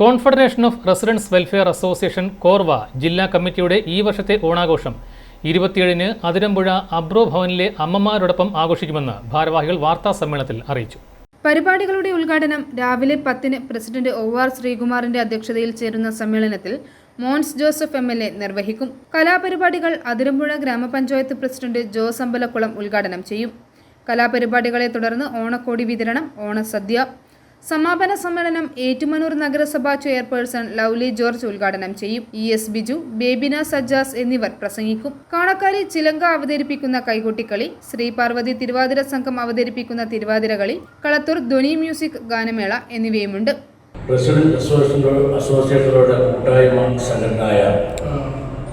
Confederation of residents welfare association Korwa ജില്ലാ കമ്മിറ്റിയുടെ ഈ വർഷത്തെ ഓണാഘോഷം. ഇരുപത്തിയേഴിന് അതിരമ്പുഴ അബ്രോ ഭവനിലെ അമ്മമാരോടൊപ്പം ആഘോഷിക്കുമെന്ന് ഭാരവാഹികൾ വാർത്താ സമ്മേളനത്തിൽ അറിയിച്ചു. പരിപാടികളുടെ ഉദ്ഘാടനം രാവിലെ പത്തിന് പ്രസിഡന്റ് ഒ ആർ ശ്രീകുമാറിന്റെ അധ്യക്ഷതയിൽ ചേരുന്ന സമ്മേളനത്തിൽ Mons Joseph M L A നിർവഹിക്കും. കലാപരിപാടികൾ അതിരമ്പുഴ ഗ്രാമപഞ്ചായത്ത് പ്രസിഡന്റ് ജോസ് അമ്പലക്കുളം ഉദ്ഘാടനം ചെയ്യും. കലാപരിപാടികളെ തുടർന്ന് ഓണക്കോടി വിതരണം ഓണസദ്യ സമാപന സമ്മേളനം ഏറ്റുമനൂർ നഗരസഭാ ചെയർപേഴ്സൺ ലൗലി ജോർജ് ഉദ്ഘാടനം ചെയ്യും. ഇ എസ് ബിജു ബേബിന സജ്ജാസ് എന്നിവർ പ്രസംഗിക്കും. കാണക്കാരി ചിലങ്ക അവതരിപ്പിക്കുന്ന കൈകൊട്ടിക്കളി ശ്രീ പാർവതി തിരുവാതിര സംഘം അവതരിപ്പിക്കുന്ന തിരുവാതിരകളി കളത്തൂർ ധ്വനി മ്യൂസിക് ഗാനമേള എന്നിവയുമുണ്ട്. President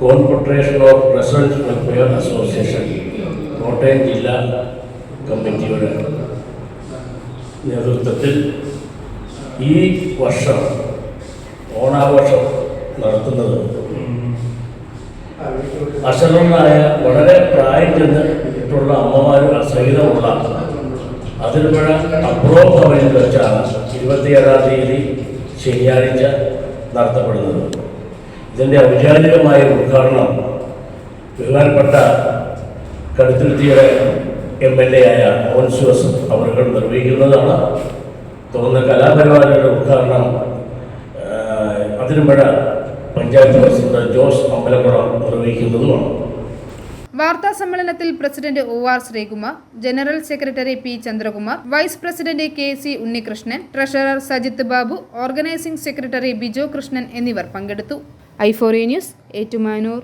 confederation of residence welfare association Kottayam ജില്ലാ കമ്മിറ്റിയുടെ നേതൃത്വത്തിൽ ഈ വർഷം ഓണാഘോഷം നടത്തുന്നത് അശരണരായ വളരെ പ്രായം ചെന്നിട്ടുള്ള അമ്മമാർ സഹിതമുള്ള അതിർപ്പുഴ അപ്രോ ഭവനിൽ വെച്ചാണ് ഇരുപത്തിയേഴാം തീയതി ശനിയാഴ്ച നടത്തപ്പെടുന്നത്. ഇതിന്റെ ഔചാരികമായ ഉദ്ഘാടനം ബഹുമാനപ്പെട്ട കടുത്തുരുത്തിയുടെ എം എൽ എ ആയ മോൻസ് ജോസഫ് അവർ നിർവഹിക്കുന്നതാണ്. തുടർന്ന് കലാപരിപാടികളുടെ ഉദ്ഘാടനം അതിരുമ്പുഴ പഞ്ചായത്ത് പ്രസിഡന്റ് ജോസ് അമ്പലപ്പുറം നിർവഹിക്കുന്നതുമാണ്. വാർത്താ സമ്മേളനത്തിൽ president O R Sreekumar general secretary P Chandrakumar vice president K C Unnikrishnan treasurer Sajith Babu organising secretary Bijo Krishnan എന്നിവർ പങ്കെടുത്തു. ഐഫോറി ന്യൂസ് ഏറ്റുമാനൂർ.